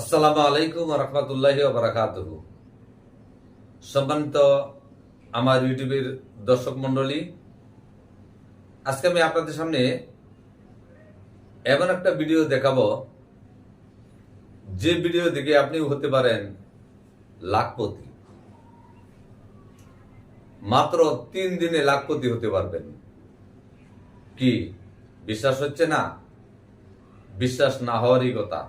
আসসালামু আলাইকুম রহমতুল্লাহ বারাকাত সম্মানিত আমার ইউটিউবের দর্শক মন্ডলী আজকে আমি আপনাদের সামনে এমন একটা ভিডিও দেখাবো, যে ভিডিও দেখে আপনি হতে পারেন লাখপতি। মাত্র তিন দিনে লাখপতি হতে পারবেন। কি? বিশ্বাস হচ্ছে না? বিশ্বাস না হওয়ারই কথা।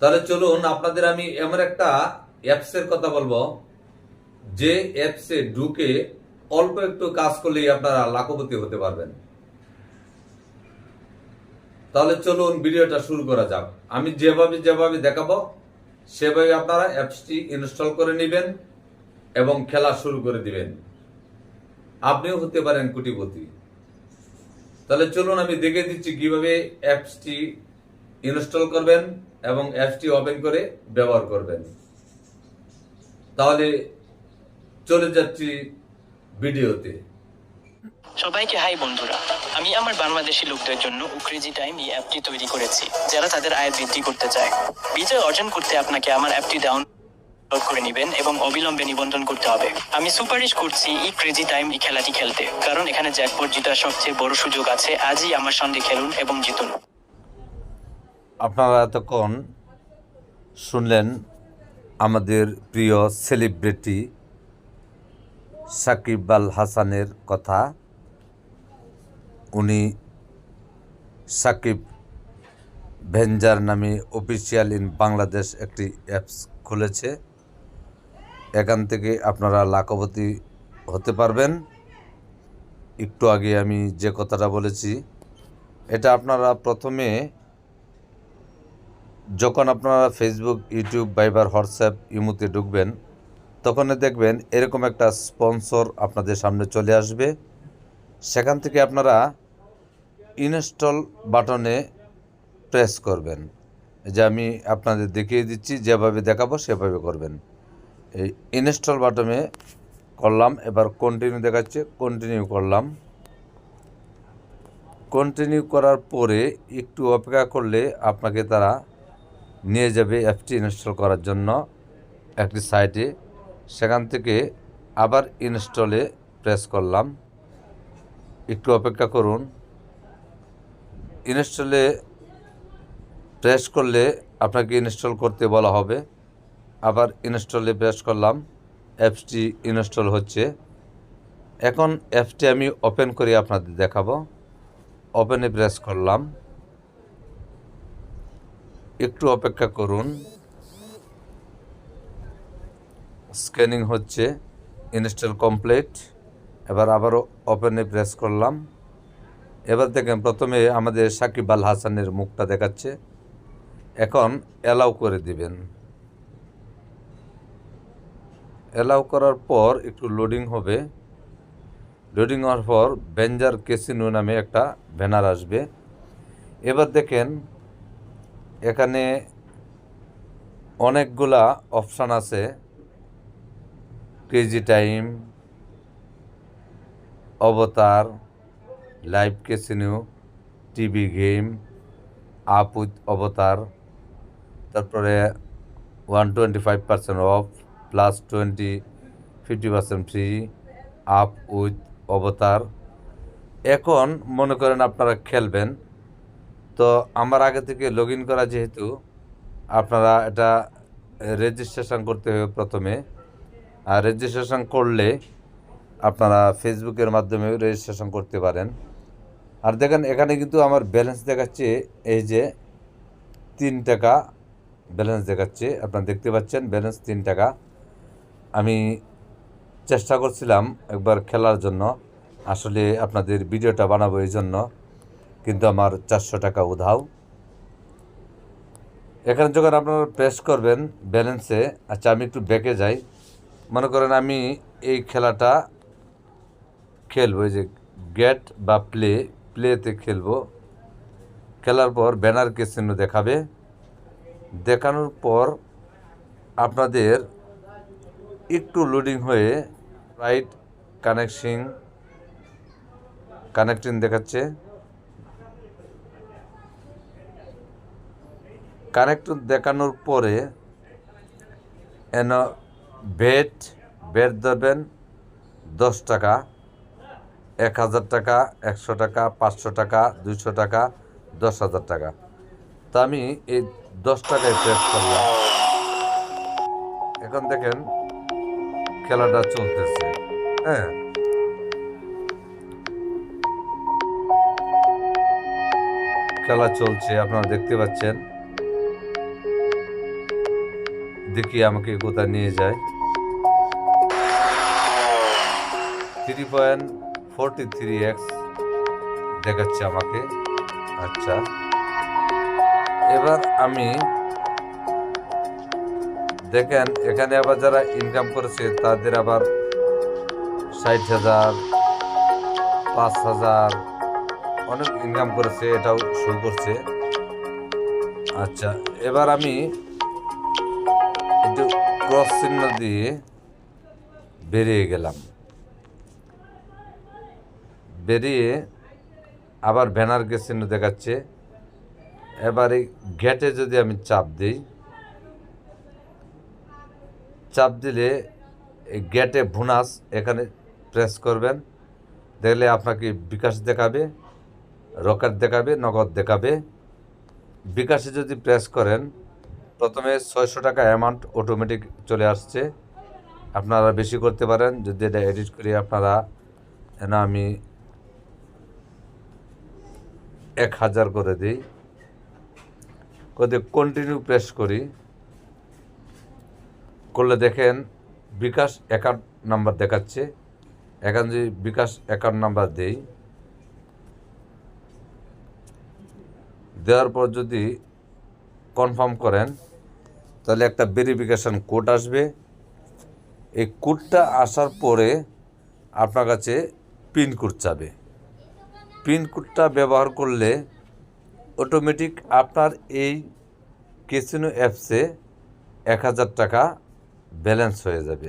তাহলে চলুন, আপনাদের আমি এমন একটা অ্যাপসের কথা বলব, যে অ্যাপসে ঢুকে অল্প একটু কাজ করলেই আপনারা লাখপতি হতে পারবেন। তাহলে চলুন, ভিডিওটা শুরু করা যাক। আমি যেভাবে যেভাবে দেখাবো, সেভাবে আপনারা অ্যাপসটি ইনস্টল করে নেবেন এবং খেলা শুরু করে দিবেন। আপনিও হতে পারেন কোটিপতি। তাহলে চলুন, আমি দেখে দিচ্ছি কীভাবে অ্যাপসটি ইনস্টল করবেন এবং অ্যাপসটি ওপেন করে ব্যবহার করবেন। তাহলে চলে যাচ্ছি ভিডিওতে। সবাইকে হাই বন্ধুরা, আমি আমার বাংলাদেশি লোকদের জন্য উক্রেজি টাইম এই অ্যাপটি তৈরি করেছি, যারা তাদের আয় বৃদ্ধি করতে চায়। বিজয় অর্জন করতে আপনাকে আমার অ্যাপটি ডাউনলোড করে নেবেন এবং অবিলম্বে নিবন্ধন করতে হবে। আমি সুপারিশ করছি ই ক্রেজি টাইম এই খেলাটি খেলতে, কারণ এখানে জ্যাকপট জেতার সবচেয়ে বড় সুযোগ আছে। আজই আমার সঙ্গে খেলুন এবং জিতুন। আপনারা এতক্ষণ শুনলেন আমাদের প্রিয় সেলিব্রিটি সাকিব আল হাসানের কথা। উনি সাকিব ভেঞ্জার নামে অফিসিয়াল ইন বাংলাদেশ একটি অ্যাপস খুলেছে। এখান থেকে আপনারা লাখপতি হতে পারবেন। একটু আগে আমি যে কথাটা বলেছি, এটা আপনারা প্রথমে যখন আপনারা ফেসবুক ইউটিউব ভাইবার হোয়াটসঅ্যাপ ইমুতে ঢুকবেন তখন দেখবেন এরকম একটা স্পন্সর আপনাদের সামনে চলে আসবে। সেখান থেকে আপনারা ইনস্টল বাটনে প্রেস করবেন। যে আমি আপনাদের দেখিয়ে দিচ্ছি, যেভাবে দেখাবো সেভাবে করবেন। এই ইনস্টল বাটনে করলাম, এবার কন্টিনিউ দেখাচ্ছে কন্টিনিউ করলাম। কন্টিনিউ করার পরে একটু অপেক্ষা করলে আপনাকে তারা নিয়ে যাবে অ্যাপটি ইনস্টল করার জন্য একটি সাইটে সেখান থেকে আবার ইনস্টলে প্রেস করলাম। একটু অপেক্ষা করুন। ইনস্টলে প্রেস করলে আপনাকে ইনস্টল করতে বলা হবে। আবার ইনস্টলে প্রেস করলাম। অ্যাপসটি ইনস্টল হচ্ছে। এখন অ্যাপটি আমি ওপেন করে আপনাদের দেখাবো। ওপেনে প্রেস করলাম। একটু অপেক্ষা করুন। স্ক্যানিং হচ্ছে ইনস্টল কমপ্লিট এবার আবারও ওপেনে প্রেস করলাম। এবার দেখেন প্রথমে আমাদের সাকিব আল হাসানের মুখটা দেখাচ্ছে। এখন অ্যালাউ করে দিবেন। অ্যালাউ করার পর একটু লোডিং হবে। লোডিং হওয়ার পর বেঞ্জার কেসিনো নামে একটা ব্যানার আসবে। এবার দেখেন এখানে অনেকগুলা অপশান আছে। Crazy time, Avatar live casino TV game, up with Avatar, তারপরে one twenty five percent off, plus twenty, fifty percent free, up with, Avatar. এখন মনে করেন আপনারা খেলবেন। তো আমার আগে থেকে লগ ইন করা যেহেতু, আপনারা এটা রেজিস্ট্রেশন করতে হবে প্রথমে। আর রেজিস্ট্রেশন করলে আপনারা ফেসবুকের মাধ্যমে রেজিস্ট্রেশন করতে পারেন। আর দেখেন, এখানে কিন্তু আমার ব্যালেন্স দেখাচ্ছে, এই যে তিন টাকা ব্যালেন্স দেখাচ্ছে। আপনারা দেখতে পাচ্ছেন ব্যালেন্স তিন টাকা। আমি চেষ্টা করছিলাম একবার খেলার জন্য। আসলে আপনাদের ভিডিওটা বানাবো এই জন্য। কিন্তু আমার চারশো টাকা উধাও। এখানে যখন আপনারা প্রেস করবেন ব্যালেন্সে আচ্ছা আমি একটু ব্যাকে যাই। মনে করেন আমি এই খেলাটা খেলব, এই যে গেট বা প্লে প্লেতে খেলব। খেলার পর ব্যানার কে চিহ্ন দেখাবে। দেখানোর পর আপনাদের একটু লোডিং হয়ে রাইট কানেকশিং কানেক্টিং দেখাচ্ছে। কানেক্ট দেখানোর পরে এন বেড বেড দেবেন দশ টাকা, এক হাজার টাকা, একশো টাকা, পাঁচশো টাকা, দুইশো টাকা, দশ হাজার টাকা। তা আমি এই দশ টাকায় প্রেস করলাম। এখন দেখেন খেলাটা চলতেছে। হ্যাঁ। খেলা চলছে, আপনারা দেখতে পাচ্ছেন। দেখি আমাকে কোথায় নিয়ে যায়। Three point forty three X দেখাচ্ছে আমাকে। আচ্ছা। এবার আমি দেখেন, এখানে আবার যারা ইনকাম করেছে, তাদের আবার ষাট হাজার, পাঁচ হাজার অনেক ইনকাম করেছে, এটাও শুরু করছে। আচ্ছা এবার আমি একটু ক্রস চিহ্ন দিয়ে বেরিয়ে গেলাম। বেরিয়ে আবার ব্যানার গে চিহ্ন দেখাচ্ছে। এবার এই গেটে যদি আমি চাপ দিই, চাপ দিলে এই গেটে ভুনাস এখানে প্রেস করবেন। দেখলে আপনাকে বিকাশ দেখাবে রকেট দেখাবে, নগদ দেখাবে। বিকাশে যদি প্রেস করেন প্রথমে ছয়শো টাকা অ্যামাউন্ট অটোমেটিক চলে আসছে। আপনারা বেশি করতে পারেন, যদি এটা এডিট করি আপনারা না আমি এক হাজার করে দিই। করে কন্টিনিউ প্রেস করি। করলে দেখেন বিকাশ অ্যাকাউন্ট নাম্বার দেখাচ্ছে। এখানে যদি বিকাশ অ্যাকাউন্ট নাম্বার দেই, দেওয়ার পর যদি কনফার্ম করেন তাহলে একটা ভেরিফিকেশান কোড আসবে। এই কোডটা আসার পরে আপনার কাছে পিন কোড চাবে। পিন কোডটা ব্যবহার করলে অটোমেটিক আপনার এই কেসিনো অ্যাপসে এক হাজার টাকা ব্যালেন্স হয়ে যাবে।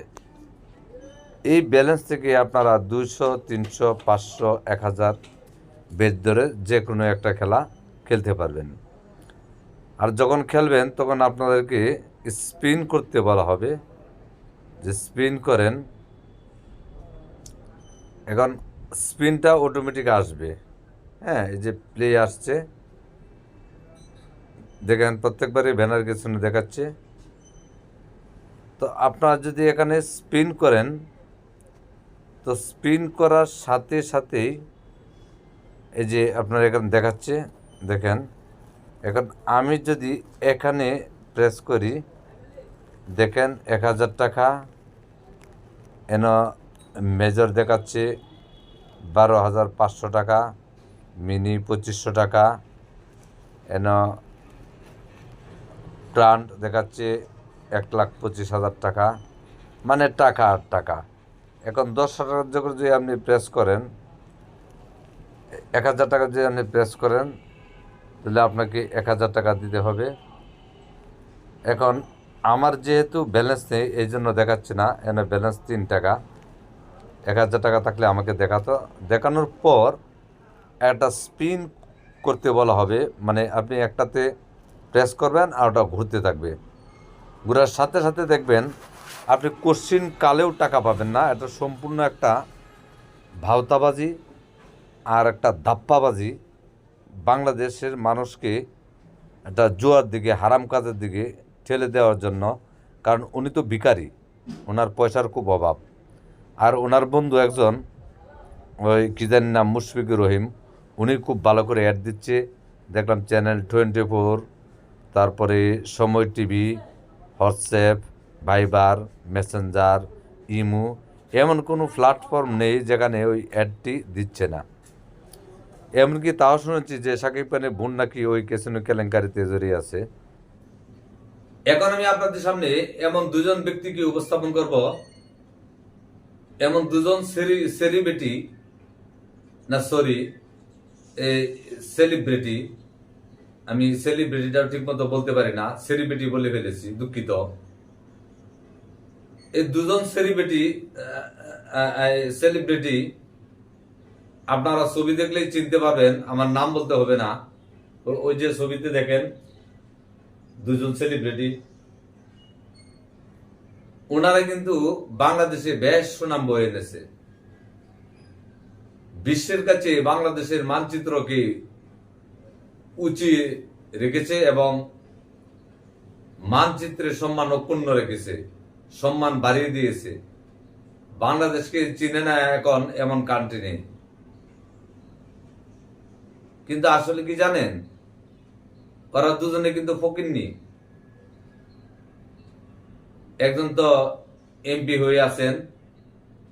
এই ব্যালেন্স থেকে আপনারা দুইশো, তিনশো, পাঁচশো, এক হাজার বেদ ধরে যে কোনো একটা খেলা খেলতে পারবেন। আর যখন খেলবেন তখন আপনাদেরকে স্পিন করতে বলা হবে। যে স্পিন করেন, এখন স্পিনটা অটোমেটিক আসবে। হ্যাঁ এই যে প্লে আসছে। দেখেন, প্রত্যেকবারই ব্যানার কিছনে দেখাচ্ছে। তো আপনারা যদি এখানে স্পিন করেন, তো স্পিন করার সাথে সাথেই এই যে আপনার এখানে দেখাচ্ছে, দেখেন। এখন আমি যদি এখানে প্রেস করি, দেখেন এক হাজার টাকা, এন মেজর দেখাচ্ছে, বারো হাজার পাঁচশো টাকা মিনি পঁচিশশো টাকা, এন গ্রান্ট দেখাচ্ছে, এক লাখ পঁচিশ হাজার টাকা মানে টাকা আর টাকা। এখন দশ টাকার যখন যদি আপনি প্রেস করেন, এক হাজার টাকা যদি আপনি প্রেস করেন, তাহলে আপনাকে এক হাজার টাকা দিতে হবে। এখন আমার যেহেতু ব্যালেন্স নেই, এই জন্য দেখাচ্ছে না। এনে ব্যালেন্স তিন টাকা। এক হাজার টাকা থাকলে আমাকে দেখাতো। দেখানোর পর একটা স্পিন করতে বলা হবে। মানে আপনি একটাতে প্রেস করবেন আর ওটা ঘুরতে থাকবে। ঘোরার সাথে সাথে দেখবেন আপনি কোশ্চিন কালেও টাকা পাবেন না। এটা সম্পূর্ণ একটা ভাওতাবাজি আর একটা ধাপ্পাবাজি। বাংলাদেশের মানুষকে একটা জুয়ার দিকে, হারাম কাজের দিকে ঠেলে দেওয়ার জন্য, কারণ উনি তো ভিখারি, ওনার পয়সার খুব অভাব। আর ওনার বন্ধু একজন, ওই কী জানি নাম, মুশফিকুর রহিম, উনি খুব ভালো করে অ্যাড দিচ্ছে। দেখলাম চ্যানেল টোয়েন্টি ফোর তারপরে সময় টিভি, হোয়াটসঅ্যাপ, ভাইবার, মেসেঞ্জার, ইমু, এমন কোনো প্ল্যাটফর্ম নেই যেখানে ওই অ্যাডটি দিচ্ছে না। এমনকি তাও শুনেছি যে সাকিব খানের বোন নাকি ওই কেসিনো কেলেঙ্কারিতে জড়িয়ে আছে। এখন আমি আপনাদের সামনে এমন দুজন ব্যক্তিকে উপস্থাপন করব। এমন দুজন সেলিব্রিটি না সরি সেলিব্রিটি আমি সেলিব্রিটিটা ঠিক মতো বলতে পারি না সেলিব্রিটি বলে ফেলেছি, দুঃখিত। এই দুজন সেলিব্রিটি সেলিব্রিটি আপনারা ছবি দেখলেই চিনতে পারবেন, আমার নাম বলতে হবে না ওই যে ছবিতে দেখেন দুজন সেলিব্রিটি ওনারা কিন্তু বাংলাদেশে বেশ সুনাম বয়ে এনেছে। বিশ্বের কাছে বাংলাদেশের মানচিত্রকে উঁচিয়ে রেখেছে এবং মানচিত্রের সম্মান অক্ষুণ্ণ রেখেছে, সম্মান বাড়িয়ে দিয়েছে। বাংলাদেশকে চিনে না এখন এমন কান্ট্রি নেই। কিন্তু আসলে কি জানেন? ওরা দুজনে কিন্তু ফকিননি একজন তো এমপি হয়ে আছেন,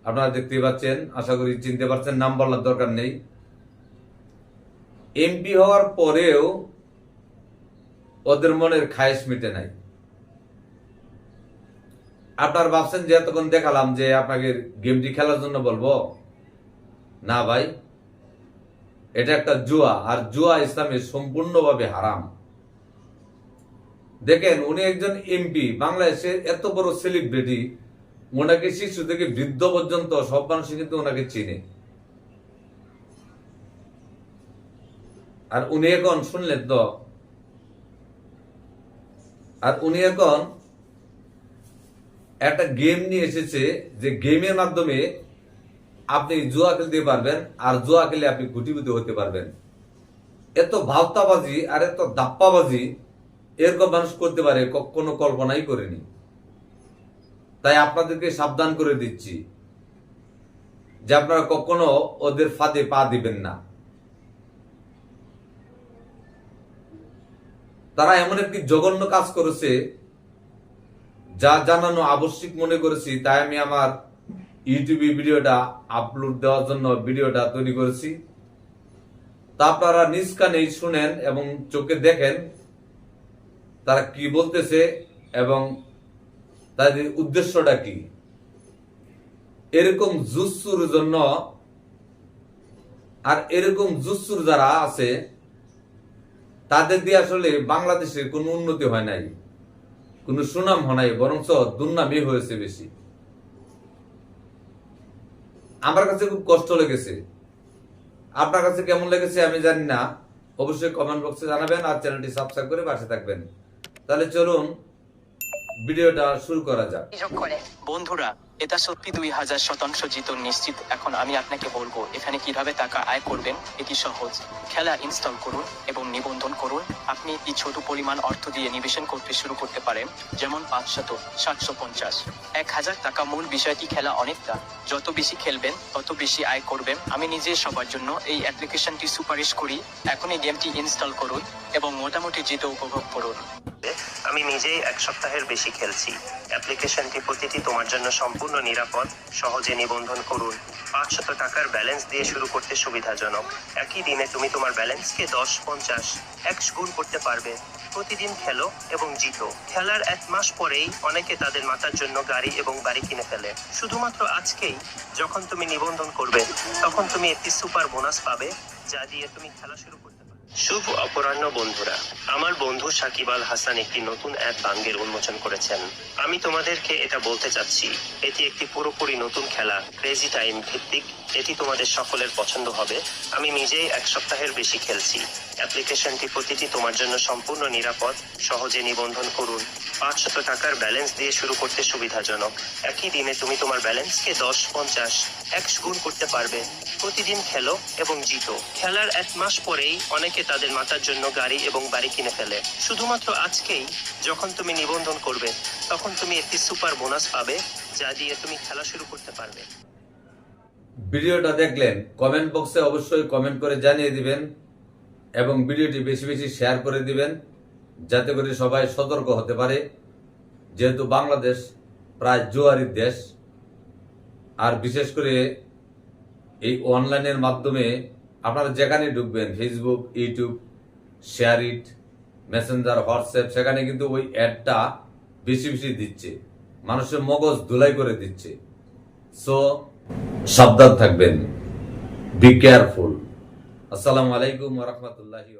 আপনারা দেখতে পাচ্ছেন, আশা করি চিনতে পারছেন নাম বলার দরকার নেই। এমপি হওয়ার পরেও ওদের মনের খায়েশ মিটে নাই। আপনার ভাবছেন যে এতক্ষণ দেখালাম যে আপনাকে গেমটি খেলার জন্য বলব? না ভাই, এটা একটা জুয়া, আর জুয়া ইসলামে সম্পূর্ণভাবে হারাম। দেখেন, উনি একজন এমপি, বাংলাদেশের এত বড় সেলিব্রিটি ওনাকে শিশু থেকে বৃদ্ধ পর্যন্ত সব মানুষ কিন্তু ওনাকে চিনে। আর উনি এখন, শুনলেন তো? আর উনি এখন একটা গেম নিয়ে এসেছে, যে গেমের মাধ্যমে আপনি জুয়া খেলতে পারবেন, আর জুয়া খেলে আপনি গুটিগুটি হতে পারবেন। এত ভাবতাবাজি আর এত দাপ্পাবাজি এরকম মানুষ করতে পারে কখনো কল্পনাই করেনি। তাই আপনাদেরকে সাবধান করে দিচ্ছি যে আপনারা কখনো ওদের ফাঁদে পা দিবেন না। তারা এমন একটি জঘন্য কাজ করেছে, যা জানানো আবশ্যিক মনে করেছি, তাই আমি আমার ইউটিউবে ভিডিওটা আপলোড দেওয়ার জন্য ভিডিওটা তৈরি করেছি। তা আপনারা নিজ কানেই শুনেন এবং চোখে দেখেন। তারা কি বলতেছে এবং তাদের উদ্দেশ্যটা কি? এরকম জুসুর জন্য আর এরকম জুসুর যারা আছে, তাদের দিয়ে আসলে বাংলাদেশের কোনো উন্নতি হয় নাই, কোনো সুনাম হয় নাই, বরঞ্চ দুর্নামই হয়েছে বেশি। আমার কাছে খুব কষ্ট লেগেছে। আপনার কাছে কেমন লেগেছে আমি জানি না। অবশ্যই কমেন্ট বক্সে জানাবেন আর চ্যানেলটি সাবস্ক্রাইব করে পাশে থাকবেন। তাহলে চলুন ভিডিওটা শুরু করা যাক। বন্ধুরা, এটা সত্যি দুই হাজার শতাংশ জিতন নিশ্চিত এখন আমি আপনাকে বলব, এখানে কীভাবে টাকা আয় করবেন, এটি সহজ। খেলা ইনস্টল করুন এবং নিবন্ধন করুন। আপনি এই ছোট পরিমাণ অর্থ দিয়ে নিবেশন করতে শুরু করতে পারেন, যেমন পাঁচশত সাতশো পঞ্চাশ এক হাজার টাকা মূল বিষয়টি খেলা অনেকটা যত বেশি খেলবেন, তত বেশি আয় করবেন। আমি নিজে সবার জন্য এই অ্যাপ্লিকেশনটি সুপারিশ করি। এখন এই গেমটি ইনস্টল করুন এবং মোটামুটি জিতে উপভোগ করুন। আমি নিজেই এক সপ্তাহের বেশি খেলছি। অ্যাপ্লিকেশনটি প্রতিটি তোমার জন্য সম্পূর্ণ নিরাপদ, সহজে নিবন্ধন করুন। পাঁচশত টাকার ব্যালেন্স দিয়ে শুরু করতে সুবিধাজনক। একই দিনে তুমি তোমার ব্যালেন্সকে দশ, পঞ্চাশ এক গুণ করতে পারবে। প্রতিদিন খেলো এবং জিতো। খেলার এক মাস পরেই অনেকে তাদের মাতার জন্য গাড়ি এবং বাড়ি কিনে ফেলে। শুধুমাত্র আজকেই, যখন তুমি নিবন্ধন করবে, তখন তুমি একটি সুপার বোনাস পাবে, যা দিয়ে তুমি খেলা শুরু করতে পারবে শুভ অপরাহ্ন, বন্ধুরা। আমার বন্ধু সাকিব আল হাসান একটি নতুন এক বাঙ্গের উন্মোচন করেছেন। আমি তোমাদেরকে এটা বলতে চাচ্ছি, এটি একটি পুরোপুরি নতুন খেলা ক্রেজি টাইম ভিত্তিক এটি তোমাদের সকলের পছন্দ হবে। আমি নিজেই এক সপ্তাহের বেশি খেলছি। অ্যাপ্লিকেশনটি প্রতিটি তোমার জন্য সম্পূর্ণ নিরাপদ, সহজে নিবন্ধন করুন। পাঁচশত টাকার ব্যালেন্স দিয়ে শুরু করতে সুবিধাজনক। একই দিনে তুমি তোমার ব্যালেন্সকে দশ, পঞ্চাশ, এক গুণ করতে পারবে। প্রতিদিন খেলো এবং জিতো। খেলার এক মাস পরেই অনেকে তাদের মাতার জন্য গাড়ি এবং বাড়ি কিনে ফেলে। শুধুমাত্র আজকেই যখন তুমি নিবন্ধন করবে, তখন তুমি একটি সুপার বোনাস পাবে, যা দিয়ে তুমি খেলা শুরু করতে পারবে। ভিডিওটা দেখলেন কমেন্ট বক্সে অবশ্যই কমেন্ট করে জানিয়ে দিবেন এবং ভিডিওটি বেশি বেশি শেয়ার করে দিবেন, যাতে করে সবাই সতর্ক হতে পারে। যেহেতু বাংলাদেশ প্রায় জুয়ারির দেশ, আর বিশেষ করে এই অনলাইনের মাধ্যমে আপনারা যেখানে ঢুকবেন Facebook YouTube share it Messenger WhatsApp সেখানে কিন্তু ওই অ্যাডটা বেশি বেশি দিচ্ছে। মানুষের মগজ ধুলাই করে দিচ্ছে। সো সাবধান থাকবেন। বি কেয়ারফুল আসসালামু আলাইকুম রহমতুল্লাহি